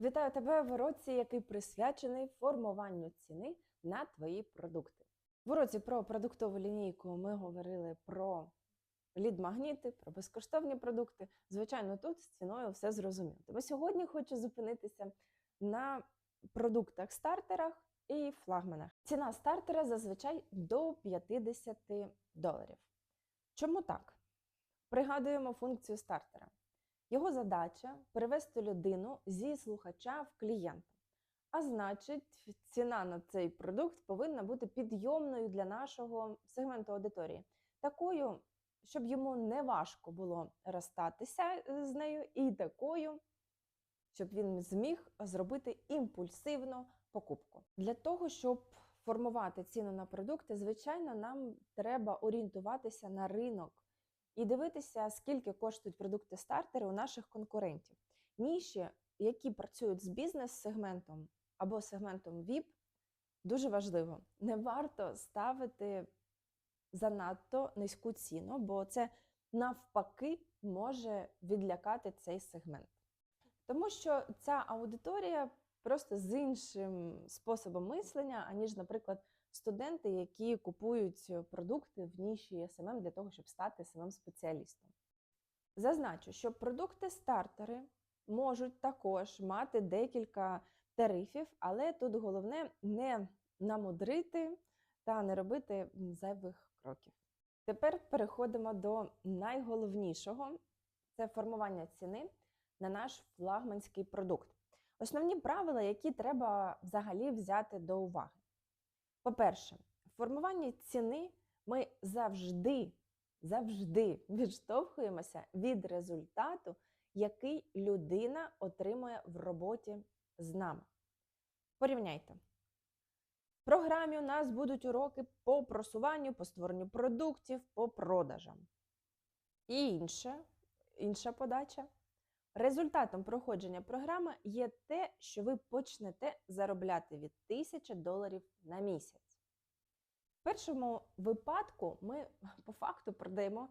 Вітаю тебе в уроці, який присвячений формуванню ціни на твої продукти. В уроці про продуктову лінійку ми говорили про лід-магніти, про безкоштовні продукти. Звичайно, тут з ціною все зрозуміло. Тому сьогодні хочу зупинитися на продуктах стартерах і флагманах. Ціна стартера зазвичай до 50 доларів. Чому так? Пригадуємо функцію стартера. Його задача перевести людину зі слухача в клієнта. А значить, ціна на цей продукт повинна бути підйомною для нашого сегменту аудиторії, такою, щоб йому не важко було розстатися з нею, і такою, щоб він зміг зробити імпульсивну покупку. Для того, щоб формувати ціну на продукти, звичайно, нам треба орієнтуватися на ринок і дивитися, скільки коштують продукти стартери у наших конкурентів. Ніші, які працюють з бізнес-сегментом або сегментом VIP, дуже важливо. Не варто ставити занадто низьку ціну, бо це навпаки може відлякати цей сегмент. Тому що ця аудиторія просто з іншим способом мислення, аніж, наприклад, студенти, які купують продукти в ніші СММ для того, щоб стати СММ спеціалістом. Зазначу, що продукти-стартери можуть також мати декілька тарифів, але тут головне не намудрити та не робити зайвих кроків. Тепер переходимо до найголовнішого це формування ціни на наш флагманський продукт. Основні правила, які треба взагалі взяти до уваги. По-перше, в формуванні ціни ми завжди, завжди відштовхуємося від результату, який людина отримує в роботі з нами. Порівняйте. В програмі у нас будуть уроки по просуванню, по створенню продуктів, по продажам. І інше, інша подача. Результатом проходження програми є те, що ви почнете заробляти від 1000 доларів на місяць. В першому випадку ми по факту продаємо,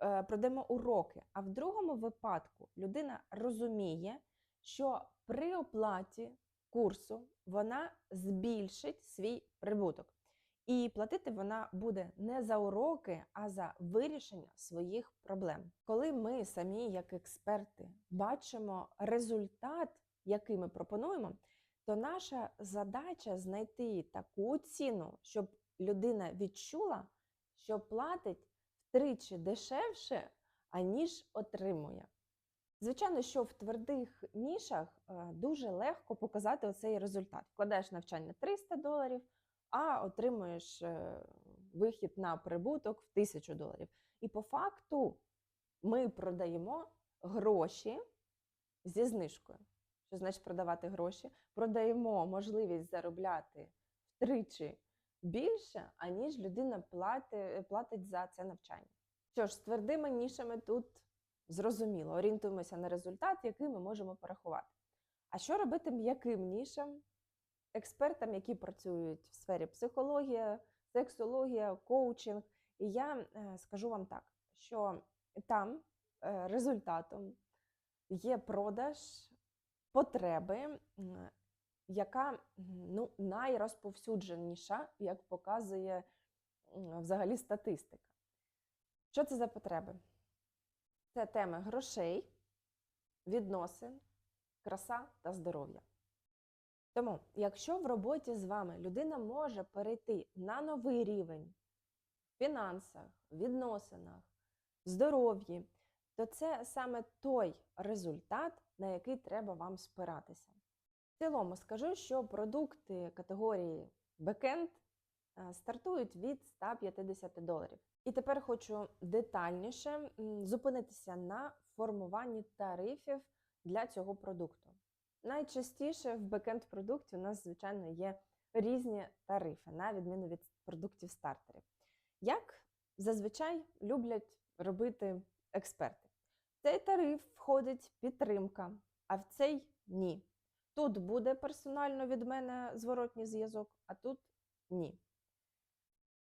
е, продаємо уроки, а в другому випадку людина розуміє, що при оплаті курсу вона збільшить свій прибуток. І платити вона буде не за уроки, а за вирішення своїх проблем. Коли ми самі, як експерти, бачимо результат, який ми пропонуємо, то наша задача знайти таку ціну, щоб людина відчула, що платить втричі дешевше, аніж отримує. Звичайно, що в твердих нішах е, дуже легко показати оцей результат. Вкладаєш навчання 300 доларів а отримуєш е, вихід на прибуток в тисячу доларів. І по факту ми продаємо гроші зі знижкою. Що значить продавати гроші? Продаємо можливість заробляти втричі більше, аніж людина платить, платить за це навчання. Що ж, з твердими нішами тут зрозуміло, орієнтуємося на результат, який ми можемо порахувати. А що робити м'яким нішам? Експертам, які працюють в сфері психологія, сексологія, коучинг. І я е, скажу вам так, що там е, результатом є продаж потреби, яка ну, найрозповсюдженіша, як показує взагалі статистика. Що це за потреби? Це теми грошей, відносин, краса та здоров'я. Тому, якщо в роботі з вами людина може перейти на новий рівень в фінансах, відносинах, здоров'ї, то це саме той результат, на який треба вам спиратися. В цілому скажу, що продукти категорії бекенд стартують від 150 доларів. І тепер хочу детальніше зупинитися на формуванні тарифів для цього продукту. Найчастіше в бекенд-продукті у нас, звичайно, є різні тарифи, на відміну від продуктів стартерів. Як зазвичай люблять робити експерти. В цей тариф входить підтримка, а в цей ні. Тут буде персонально від мене зворотній зв'язок, а тут ні.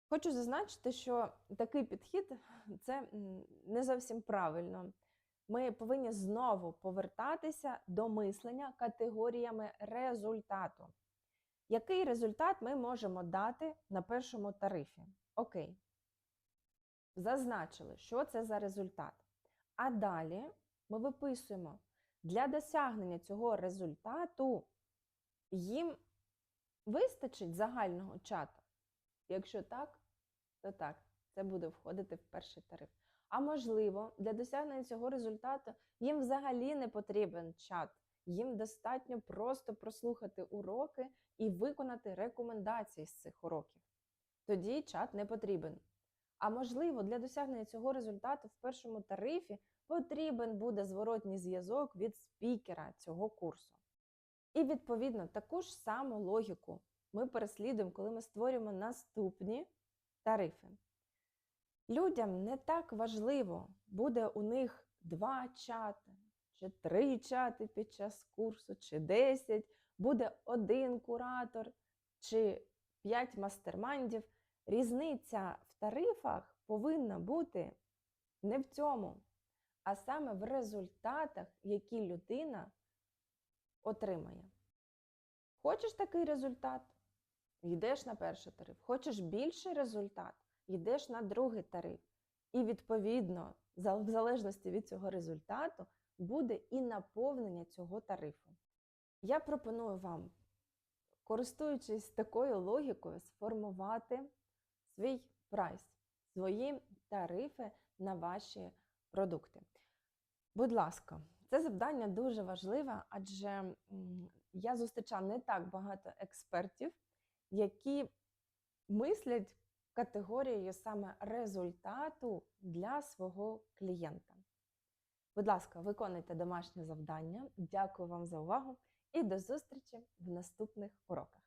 Хочу зазначити, що такий підхід це не зовсім правильно. Ми повинні знову повертатися до мислення категоріями результату. Який результат ми можемо дати на першому тарифі? Окей. Зазначили, що це за результат. А далі ми виписуємо для досягнення цього результату їм вистачить загального чату. Якщо так, то так, це буде входити в перший тариф. А можливо, для досягнення цього результату їм взагалі не потрібен чат. Їм достатньо просто прослухати уроки і виконати рекомендації з цих уроків. Тоді чат не потрібен. А можливо, для досягнення цього результату в першому тарифі потрібен буде зворотній зв'язок від спікера цього курсу. І відповідно таку ж саму логіку ми переслідуємо, коли ми створюємо наступні тарифи. Людям не так важливо, буде у них два чати, чи три чати під час курсу, чи десять, буде один куратор, чи п'ять мастермайндів. Різниця в тарифах повинна бути не в цьому, а саме в результатах, які людина отримає. Хочеш такий результат? Йдеш на перший тариф. Хочеш більший результат? Йдеш на другий тариф. І відповідно, в залежності від цього результату, буде і наповнення цього тарифу. Я пропоную вам, користуючись такою логікою, сформувати свій прайс, свої тарифи на ваші продукти. Будь ласка, це завдання дуже важливе, адже я зустрічав не так багато експертів, які мислять категорією саме результату для свого клієнта. Будь ласка, виконуйте домашнє завдання. Дякую вам за увагу і до зустрічі в наступних уроках.